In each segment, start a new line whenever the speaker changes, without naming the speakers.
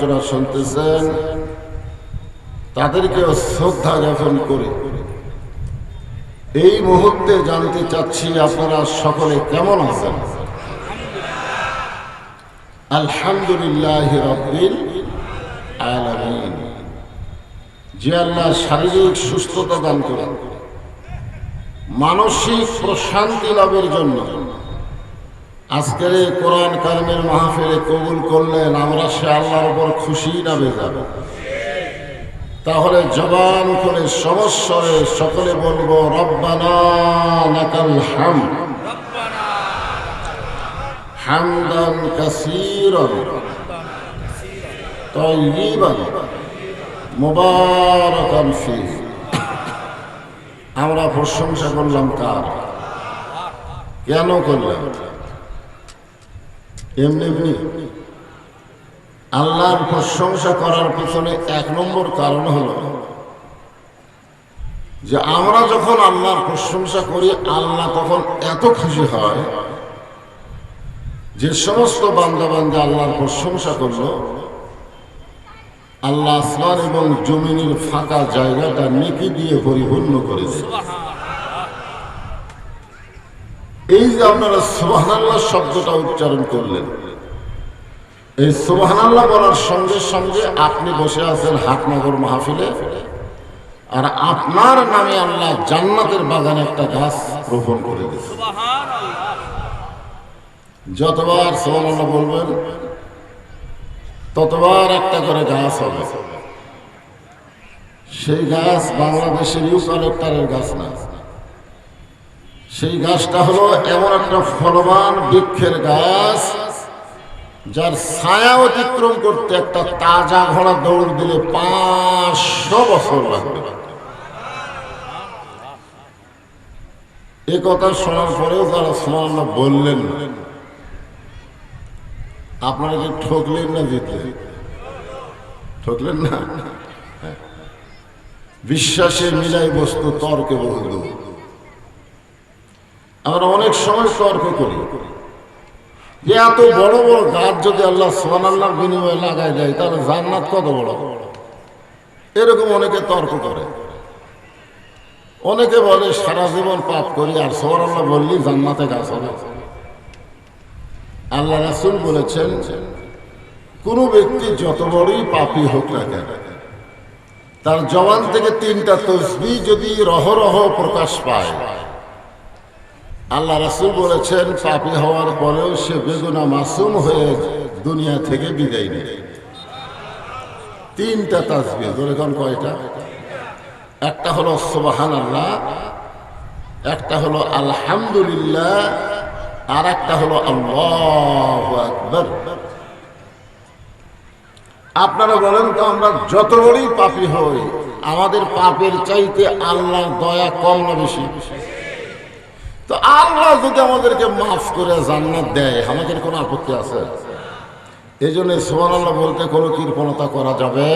আলোচনা শুনতেছেন, তাদেরকে শ্রদ্ধা জ্ঞাপন করে। এই মুহূর্তে জানতে চাচ্ছি আপনারা সকলে কেমন আছেন? আলহামদুলিল্লাহ যে আল্লাহ শারীরিক সুস্থতা দান করেন, মানসিক প্রশান্তি লাভের জন্য আজকের এই কোরআন কারিমের মাহফিলে কবুল করলেন আমরা সে আল্লাহর উপর খুশি না বেজাব তাহলে জবান করে সমস্বরে সকলে বলব, রব্বানা হাম হামদান কাসীরান, তাইয়িবান আমরা প্রশংসা করলাম কার? কেন করলাম? এমনি এমনি। আল্লাহর প্রশংসা করার পিছনে এক নম্বর কারণ হলো যে আমরা যখন আল্লাহর প্রশংসা করি, আল্লাহ তখন এত খুশি হয় যে সমস্ত বান্দা আল্লাহর প্রশংসা করল। আল্লাহ আসমান এবং জমিনের ফাঁকা জায়গাটা নেকি দিয়ে পরিপূর্ণ করেছে। এই যে আপনারা সুবহানাল্লাহ শব্দটা উচ্চারণ করলেন, এই সুবহানাল্লাহ বলার সঙ্গে সঙ্গে আপনি বসে আছেন হাটনগর মাহফিলে, আর আপনার নামে আল্লাহ জান্নাতের বাগানে একটা গাছ রোপণ করে দিয়েছে যতবার সুবহানাল্লাহ বলবেন, ততবার একটা করে গাছ হবে। সেই গাছ বাংলাদেশের ইউকালেক্টারের গাছ না। সেই গাছটা হলো এমন একটা ফলবান বৃক্ষের গাছ, যার ছায়া অতিক্রম করতে একটা তাজা ঘোড়া দৌড় দিলে পাঁচশো বছর লাগবে। এ কথা শোনার পরেও যারা শোনাল বললেন, আপনারা কি ঠকলেন না জিতলেন ঠকলেন না? বিশ্বাসে মিলাই বস্তু, তর্কে বহু আমরা অনেক সময় তর্ক করি। যে এত বড় বড় গাছ যদি আল্লাহ সোহান আল্লাহর বিনিময়ে লাগাই দেয়, তাহলে জান্নাত কত বড়? এরকম অনেকে তর্ক করে। অনেকে বলে, সারা জীবন পাপ করি আর সোহান আল্লাহ বললি জান্নাতে গাছ হবে। আল্লাহ রাসুল বলেছেন, কোন ব্যক্তি যত বড়ই পাপি হোক না কেন, তার জবান থেকে তিনটা তসবি যদি রহরহ প্রকাশ পায় আল্লাহ রাসুল বলেছেন, পাপি হওয়ার পরেও সে বেগুনা মাসুম হয়ে দুনিয়া থেকে বিদায় নেয় তিনটা তাসবি ধরেখন কয়টা? একটা হলো সোবাহান আল্লাহ একটা হলো আলহামদুলিল্লাহ, আর একটা হলো আল্লাহ আপনারা বলেন তো, আমরা যত বড়ই পাপি হই, আমাদের পাপের চাইতে আল্লাহর দয়া কম না বেশি? তো আল্লাহ যদি আমাদেরকে মাফ করে জান্নাত দেয়, আমাদের কোনো আপত্তি আছে? এই জন্য সোহান আল্লাহ বলতে কোনো কৃপণতা করা যাবে?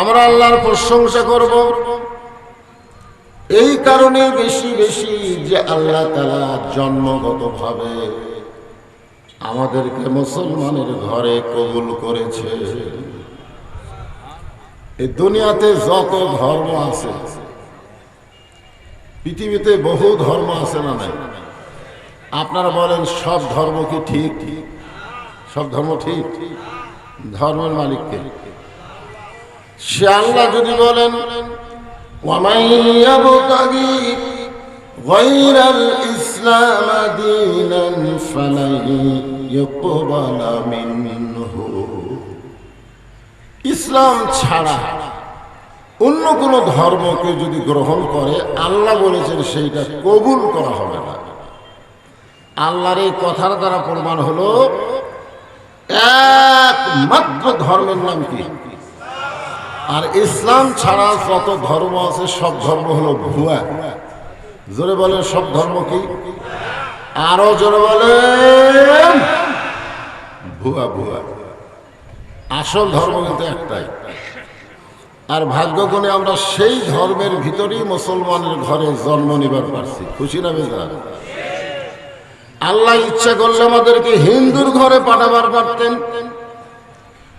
আমরা আল্লাহর প্রশংসা করব। এই কারণে বেশি বেশি যে আল্লাহ তালা জন্মগতভাবে আমাদেরকে মুসলমানের ঘরে কবুল করেছে। এই দুনিয়াতে যত ধর্ম আছে পৃথিবীতে বহু ধর্ম আছে না নাই? আপনারা বলেন, সব ধর্ম কি ঠিক? সব ধর্ম ঠিক? ধর্মের মালিককে সে আল্লাহ যদি বলেন ইসলাম ইসলাম ছাড়া অন্য কোন ধর্মকে যদি গ্রহণ করে, আল্লাহ বলেছেন সেইটা কবুল করা হবে না। আল্লাহর এই কথার দ্বারা প্রমাণ হলো, একমাত্র ধর্মের নাম কি? আর ইসলাম ছাড়া যত ধর্ম আছে, সব ধর্ম হলো ভুয়া। জোরে বলেন, সব ধর্ম কি? আরও জোরে বলেন, ভুয়া ভুয়া। আসল ধর্ম কিন্তু একটাই। আর ভাগ্যগুণে আমরা সেই ধর্মের ভিতরেই মুসলমানের ঘরে জন্ম নিবার পারছি। খুশি না বেজার? আল্লাহ ইচ্ছা করলে আমাদেরকে হিন্দুর ঘরে পাঠাবার পারতেন।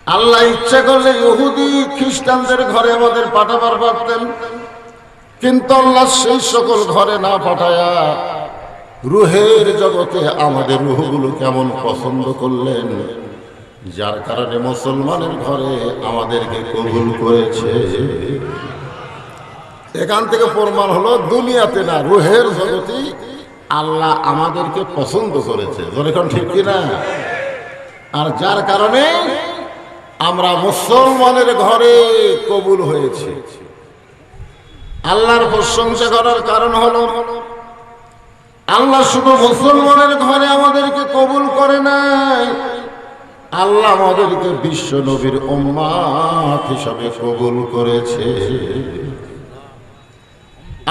আল্লাহ ইচ্ছা করলে ইহুদি, খ্রিস্টানদের ঘরে আমাদের পাঠাবার পারতেন। কিন্তু আল্লাহ সেই সকল ঘরে না পাঠায়া রুহের জগতে আমাদের রুহগুলো কেমন পছন্দ করলেন? যার কারণে মুসলমানের ঘরে আমাদেরকে কবুল করেছে। এখান থেকে প্রমাণ হলো, দুনিয়াতে না, রুহের জগতেই আল্লাহ আমাদেরকে পছন্দ করেছে। যেরকম ঠিক কিনা? আর যার কারণে আমরা মুসলমানের ঘরে কবুল হয়েছে। আল্লাহর প্রশংসা করার কারণ হলো, আল্লাহ শুধু মুসলমানের ঘরে আমাদেরকে কবুল করে নাই আল্লাহ আমাদেরকে বিশ্ব নবীর উম্মাত হিসাবে কবুল করেছে।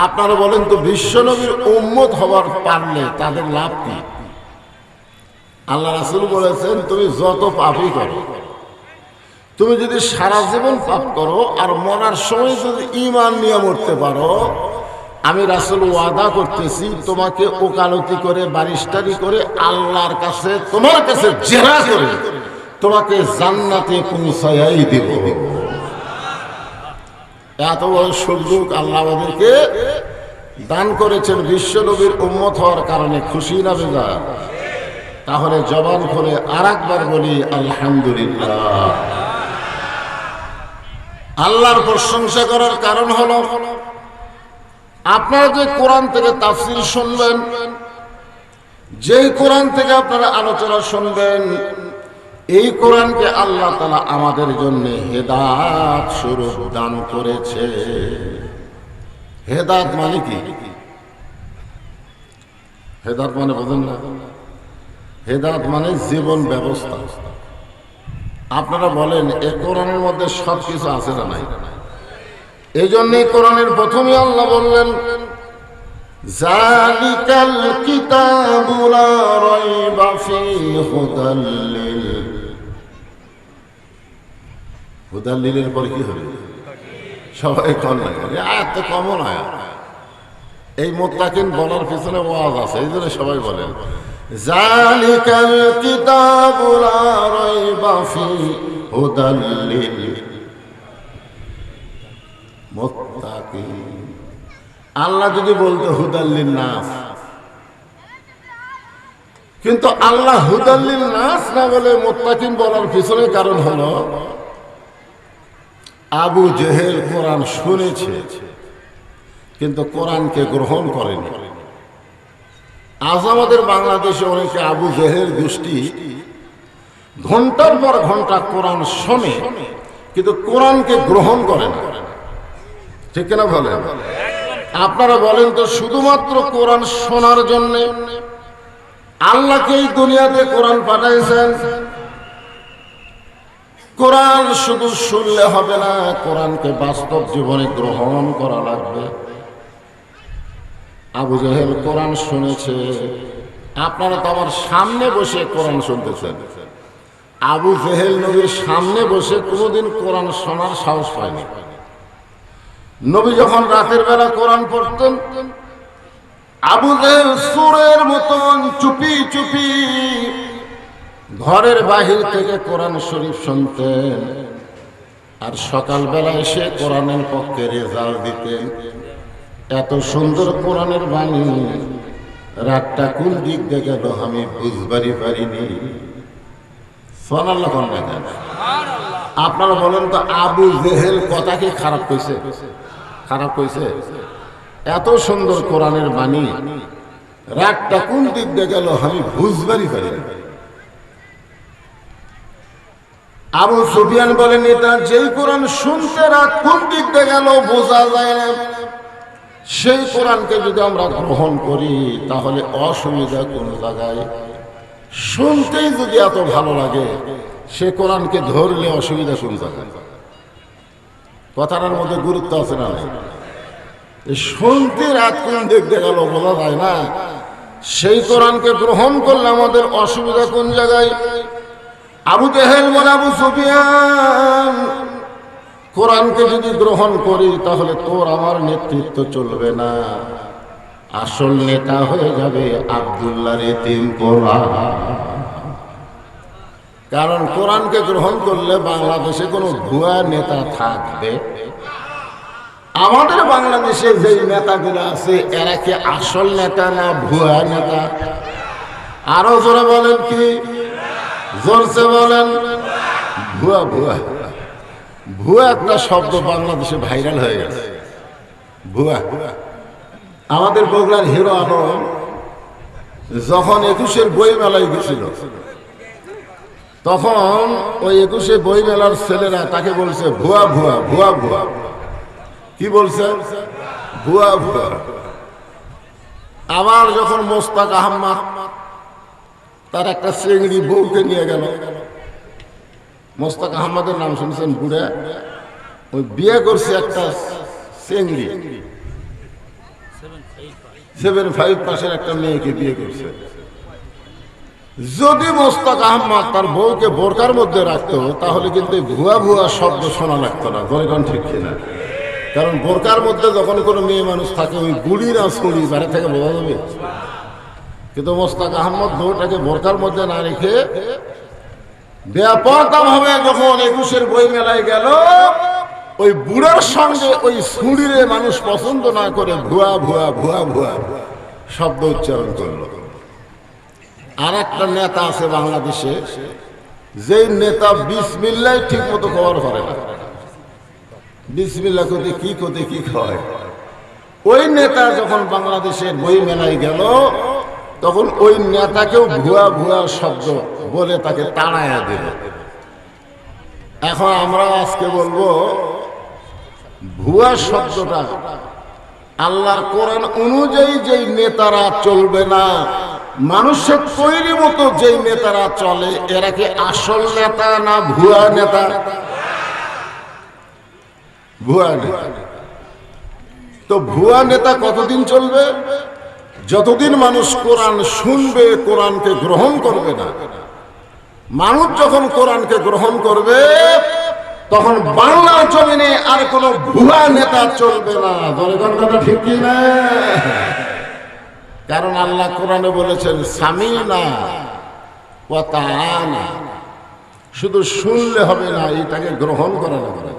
আপনারা বলেন তো, বিশ্ব নবীর উম্মত হবার পারলে তাদের লাভ কি? আল্লাহ রাসুল বলেছেন, তুমি যত পাপই করো, তুমি যদি সারা জীবন পাপ করো আর মরার সময় যদি ইমান নিয়ে মরতে পারো, আমি রাসুল ওয়াদা করতেছি, তোমাকে ওকালতি করে বারিস্টারি করে আল্লাহর কাছে, তোমার কাছে জেরা করে তোমাকে জান্নাতে পৌঁছাই দিব। এত বড় সুযোগ আল্লাহ আমাদেরকে দান করেছেন বিশ্ব নবীর উন্মত হওয়ার কারণে। খুশি না বেজা? তাহলে জবান করে আর একবার বলি, আলহামদুলিল্লাহ। আল্লাহর প্রশংসা করার কারণ হলো, আপনারা যে কোরআন থেকে তাফসির শুনবেন, যেই কোরআন থেকে আপনারা আলোচনা শুনবেন এই কোরআনকে আল্লাহ তালা আমাদের জন্য হেদাত স্বরূপ দান করেছে। হেদাত মানে কি? হেদাত মানে বোঝেন না। হেদাত মানে জীবন ব্যবস্থা। আপনারা বলেন, এ কোরআনের মধ্যে সব কিছু আছে না নাই? এই জন্যই কোরআনের প্রথমে আল্লাহ বললেন জালিকাল কিতাবুলা রাইবা ফি হুদাল্লিল হুদাল্লিলের পরে কি হবে? সবাই কম লাগে এত কমও নয় এই মোত্তাকিন বলার পিছনে ওয়াজ আছে, এই জন্য সবাই বলেন, জালিকাল ফি হুদাল্লিল আল্লাহ যদি বলতো হুদাল্লিন নাস, কিন্তু আল্লাহ হুদাল্লিন নাস না বলে মোত্তাকিন বলার পিছনে কারণ হলো আবু জেহেল কোরআন শুনেছে, কিন্তু কোরআনকে গ্রহণ করেনি। আজ আমাদের বাংলাদেশে অনেকে আবু জেহেল গোষ্ঠী ঘণ্টার পর ঘণ্টা কোরআন শোনে, কিন্তু কোরআনকে গ্রহণ করে না। ঠিক কিনা বলে আপনারা বলেন তো, শুধুমাত্র কোরআন শোনার জন্য আল্লাহকে এই দুনিয়াতে কোরআন পাঠাইছেন? কোরআন শুধু শুনলে হবে না, কোরআনকে বাস্তব জীবনে গ্রহণ করা লাগবে। আবু জাহেল কোরআন শুনেছে, আপনারা তো আমার সামনে বসে কোরআন শুনতেছেন। আবু জেহেল নবীর সামনে বসে কোনোদিন কোরআন শোনার সাহস পায়নি। নবী যখন রাতের বেলা কোরআন পড়তেন, আবু জেহেল সুরের মতন চুপি চুপি ঘরের বাহির থেকে কোরআন শরীফ শুনতেন আর সকালবেলা এসে কোরআনের পক্ষে রেজাল্ট দিতেন এত সুন্দর কোরআনের বাণী। রাতটা কোন দিক দিয়ে গেল আমি বুঝবারই পারিনি। আপনারা বলেন তো আবু জেহেল কথা কি খারাপ কইছে? খারাপ কইছে? এত সুন্দর কোরআনের বাণী। রাতটা কোন দিক দিয়ে গেল আমি বুঝবারই পারিনি। আবু সুফিয়ান বলেন, এটা যেই কোরআন শুনতে রাত কোন দিক দিয়ে গেল বোঝা যায় না। সেই কোরআনকে যদি আমরা গ্রহণ করি, তাহলে অসুবিধা কোন জায়গায়। শুনতেই যদি এত ভালো লাগে, সে কোরআনকে ধরলে অসুবিধা শুনতে জায়গায়? কথাটার মধ্যে গুরুত্ব আছে না শুনতে রাত কোন দিক দিয়ে গেল বোঝা যায় না। সেই কোরআনকে গ্রহণ করলে আমাদের অসুবিধা কোন জায়গায়? আবু তেহেল বলে আবু সুফিয়ান, কোরআনকে যদি গ্রহণ করি তাহলে তোর আমার নেতৃত্ব চলবে না। আসল নেতা হয়ে যাবে আবদুল্লাহ তিন কারণ কোরআনকে গ্রহণ করলে বাংলাদেশে কোনো ভুয়া নেতা থাকবে। আমাদের বাংলাদেশে যে নেতাগুলো আছে, এরা কি আসল নেতা না ভুয়া নেতা? আরও জোরে বলেন কি? জোরসে বলেন, ভুয়া ভুয়া। ভুয়া একটা শব্দ বাংলাদেশে ভাইরাল হয়ে গেছে। ভুয়া। আমাদের বগুড়ার হিরো আলম যখন একুশের বই মেলায় গেছিল, তখন ওই একুশে বই মেলার ছেলেরা তাকে বলছে, ভুয়া ভুয়া ভুয়া ভুয়া। কি বলছে? ভুয়া ভুয়া। আবার যখন মোস্তাক আহম্মদ তার একটা চেংড়ি বউকে নিয়ে গেল। মোস্তাক আহমদের নাম শুনছেন বুড়ে? ওই বিয়ে করছে একটা চেংড়ি সেভেন ফাইভ পাশের একটা মেয়েকে বিয়ে করছে। যদি মোস্তাক আহমদ তার বউকে বোরকার মধ্যে রাখতো, তাহলে কিন্তু ভুয়া ভুয়া শব্দ শোনা লাগতো না। গরিগণ ঠিক কিনা? কারণ বোরকার মধ্যে যখন কোনো মেয়ে মানুষ থাকে, ওই গুড়ি না ছুড়ি বাইরে থেকে বোঝা যাবে? কিন্তু মোস্তাক আহমদ বউটাকে বোরকার মধ্যে না রেখে ব্যাপারটা ভাবে যখন একুশের বই মেলায় গেল, ওই বুড়ার সঙ্গে ওই সুড়িরে মানুষ পছন্দ না করে ভুয়া ভুয়া ভুয়া ভুয়া শব্দ উচ্চারণ করল। আর একটা নেতা আছে বাংলাদেশে, যেই নেতা বিসমিল্লাই ঠিক মতো খবর করে না। বিসমিল্লা কোতে কি কোতে কি খায় ওই নেতা যখন বাংলাদেশের বই মেলায় গেল তখন ওই নেতাকেও ভুয়া ভুয়া শব্দ বলে তাকে তাড়াইয়া দিল। এখন আমরা আজকে বলব, ভুয়া শব্দটা আল্লাহর কোরআন অনুযায়ী যেই নেতারা চলবে না, মানুষের তৈরি মতো যেই নেতারা চলে, এরা কি আসল নেতা না ভুয়া নেতা? ভুয়া নেতা। তো ভুয়া নেতা কতদিন চলবে? যতদিন মানুষ কোরআন শুনবে, কোরআনকে গ্রহণ করবে না, মানুষ যখন কোরআনকে গ্রহণ করবে, তখন বাংলা জমিনে আর কোন ভুয়া নেতা চলবে না। জনগণ কথা ঠিক না? কারণ আল্লাহ কোরআনে বলেছেন স্বামী না না শুধু শুনলে হবে না, এটাকে গ্রহণ করা লাগবে।